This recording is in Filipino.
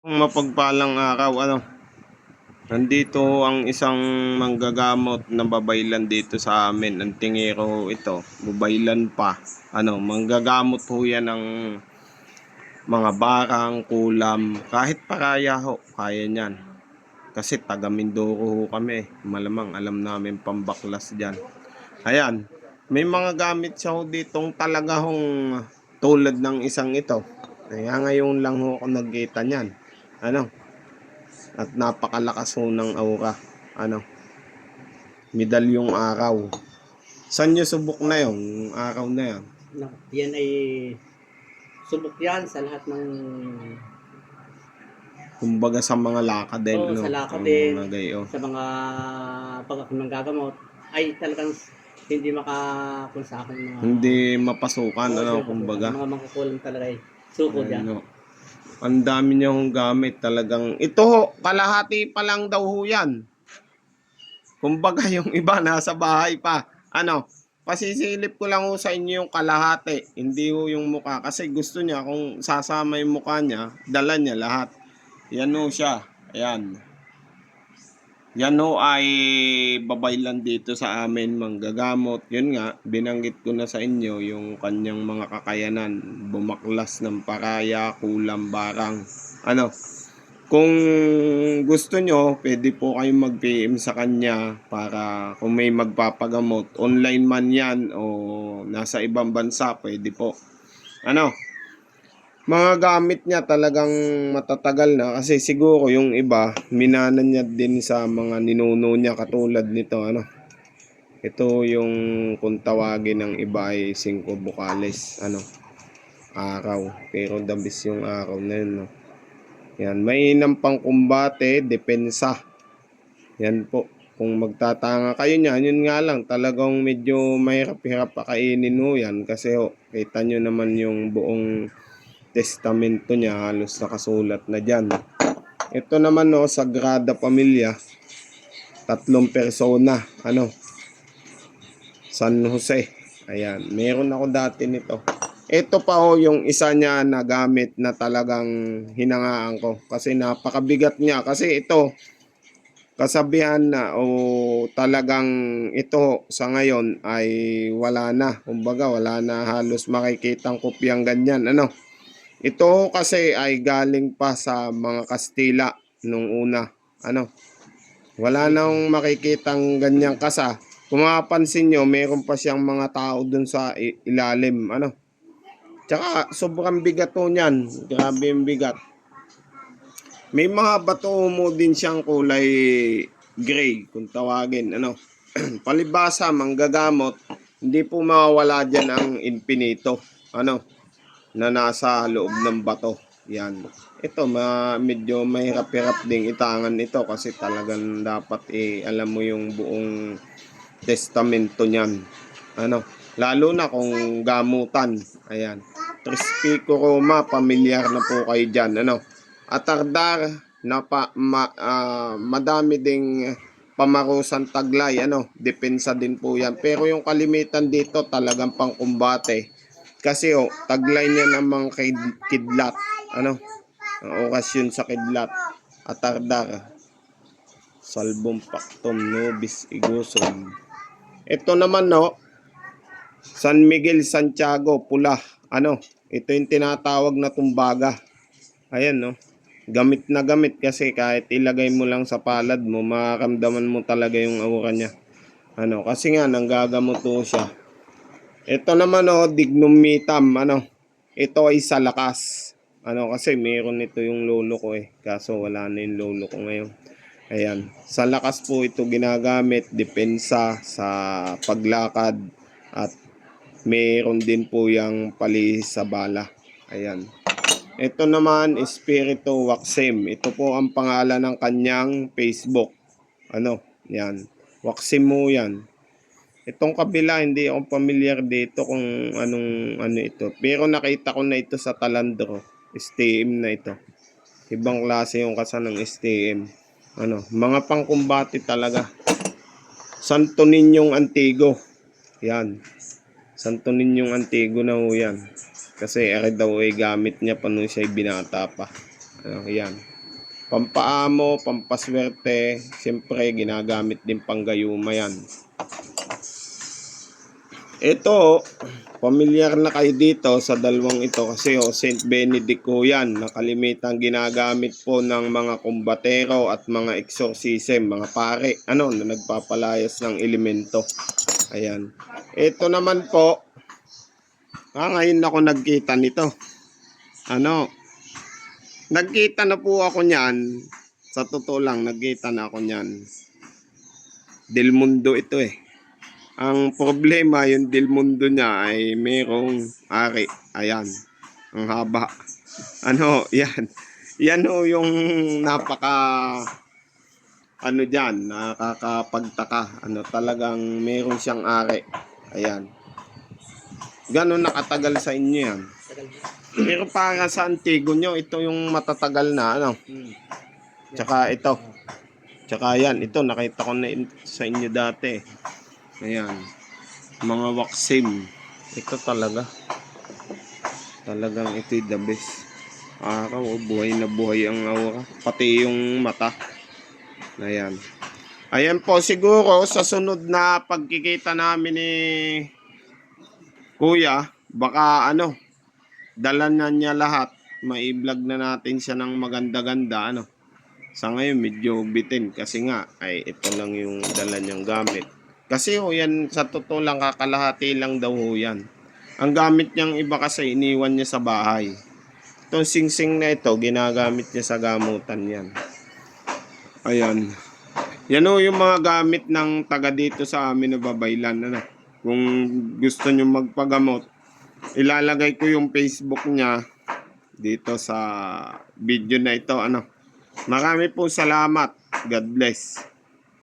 Mapagpalang araw, ano? Nandito ang isang manggagamot na babaylan dito sa amin. Ang tingero ito, babaylan pa. Ano, manggagamot ho yan ng mga barang, kulam, kahit paraya ho, kaya niyan. Kasi taga Mindoro ho kami. Malamang alam namin pambaklas dyan. Ayan, may mga gamit siya ho ditong talaga hong tulad ng isang ito. Kaya ngayon lang ho ako nagkita niyan. Ano? At napakalakas ho ng aura. Ano? Medalyong araw. Saan nyo subok na yung araw na yan? No, yan ay subok yan sa lahat ng Kumbaga sa mga lakad din. Oo, no? sa lakad din. Mga gayo. sa mga pag ako nang gagamot ay talagang hindi makakun sa akin mga Hindi mapasukan, Oo, ano, kumbaga. mga mangkukulam talaga ay sukod yan. Ano, ang dami niya hong gamit talagang. Ito ho, kalahati pa lang daw ho yan. Kumbaga yung iba nasa bahay pa. Ano, pasisilip ko lang ho sa inyo yung kalahati. Hindi ho yung mukha. Kasi gusto niya kung sasama yung mukha niya, dala niya lahat. Yan ho siya. Ayan. Yan ho ay babaylan dito sa amin manggagamot. Yun nga, binanggit ko na sa inyo yung kanyang mga kakayanan. Bumaklas ng paraya, kulam, barang. Ano, kung gusto nyo, pwede po kayong mag-PM sa kanya para kung may magpapagamot. Online man yan o nasa ibang bansa, pwede po. Ano, mga gamit niya talagang matatagal na kasi siguro yung iba minanan niya din sa mga ninuno niya katulad nito ano. Ito yung kung tawagin ng iba ay 5 bukales ano araw. Pero dabis yung araw na yun no? yan mainam pang kumbate depensa. Yan po kung magtatanga kayo niyan yun nga lang talagang medyo mahirap-hirap pakainin ho yan. Kasi ho kita nyo naman yung buong testamento niya halos nakasulat na dyan. Ito naman no, Sagrada Pamilya, tatlong persona, ano, San Jose. Ayan, meron ako dati nito. Ito pa ho yung isa niya na gamit na talagang hinangaan ko kasi napakabigat niya kasi ito kasabihan na o talagang ito sa ngayon ay wala na. Kumbaga wala na halos makikitang kopyang ganyan. Ano? Ito kasi ay galing pa sa mga Kastila nung una. Ano? Wala nang makikitang ganyang kasa. Kung mapapansin nyo, meron pa siyang mga tao dun sa ilalim. Ano? Tsaka sobrang bigat to niyan. Grabe yung bigat. May mga bato mo din siyang kulay gray kung tawagin. Ano? Palibasa, manggagamot, hindi po mawawala dyan ang infinito. Ano? Na nasa loob ng bato. Yan. Ito, ma medyo mahirap-hirap ding itangan ito kasi talagang dapat eh, alam mo yung buong testamento niyan. Ano? Lalo na kung gamutan. Ayan. Trispico Roma, pamilyar na po kayo dyan. Ano? Atardar, na pa, ma, ah, madami ding pamarusan taglay. Ano? Depensa din po yan. Pero yung kalimitan dito talagang pangkumbate. Kasi oh, taglay niya ng mga kid- kidlat. Ano? Ang okasyon sa kidlat. Atardar. Salbong paktom nobis igusum. Ito naman no. San Miguel Santiago pula. Ano? Ito yung tinatawag na tumbaga. Ayan no. Gamit na gamit kasi kahit ilagay mo lang sa palad mo, makaramdaman mo talaga yung aura niya. Ano? Kasi nga nanggagamot siya. Ito naman oh, dignum mitam, ano. Ito ay sa lakas. Ano kasi meron ito yung lolo ko eh. Kaso wala na yung lolo ko ngayon. Ayan. Sa lakas po ito ginagamit, depensa sa paglakad at meron din po yung pali sa bala. Ayan. Ito naman, Espiritu Waxim. Ito po ang pangalan ng kanyang Facebook. Ano? Yan. Waxim mo yan. Itong kabila, hindi ako familiar dito kung anong ano ito. Pero nakita ko na ito sa Talandro. STM na ito. Ibang klase yung kasa ng STM. Ano, mga pangkumbati talaga. Santo Ninyong Antigo. Yan. Santo Ninyong Antigo na ho yan. Kasi ere daw ay gamit niya pa nung siya binata pa. Ano, yan. Pampaamo, pampaswerte, siyempre ginagamit din panggayuma yan. Ito, pamilyar na kayo dito sa dalawang ito kasi oh, St. Benedict ko yan. Nakalimitang ginagamit po ng mga kumbatero at mga exorcism, mga pare, ano, na nagpapalayas ng elemento. Ayan. Ito naman po, ah, ngayon ako nagkita nito. Ano, nagkita na po ako niyan. Sa totoo lang, nagkita na ako niyan. Del Mundo ito eh. Ang problema, yung Del Mundo niya ay merong ari. Ayan. Ang haba. Ano, yan. Yan o yung napaka ano dyan, nakakapagtaka. Ano, talagang meron siyang ari. Ayan. Ganon nakatagal sa inyo yan. Pero para sa antigo nyo, ito yung matatagal na ano. Tsaka ito. Tsaka yan, ito nakita ko na sa inyo dati. Ayan. Mga waksim. Ito talaga. Talagang ito the best. Araw, oh, buhay na buhay ang aura. Pati yung mata. Ayan. Ayan po, siguro sa sunod na pagkikita namin ni Kuya, baka ano, dala na niya lahat. Mai-vlog na natin siya ng maganda-ganda, ano. Sa ngayon, medyo bitin kasi nga, ay ito lang yung dala niyang gamit. Kasi ho, yan, sa totoo lang, kakalahati lang daw ho yan. Ang gamit niyang iba kasi, iniwan niya sa bahay. Itong sing-sing na ito, ginagamit niya sa gamutan yan. Ayan. Yan ho yung mga gamit ng taga dito sa amin na babaylan. Ano? Kung gusto nyo magpagamot, ilalagay ko yung Facebook niya dito sa video na ito. Ano? Marami po salamat. God bless.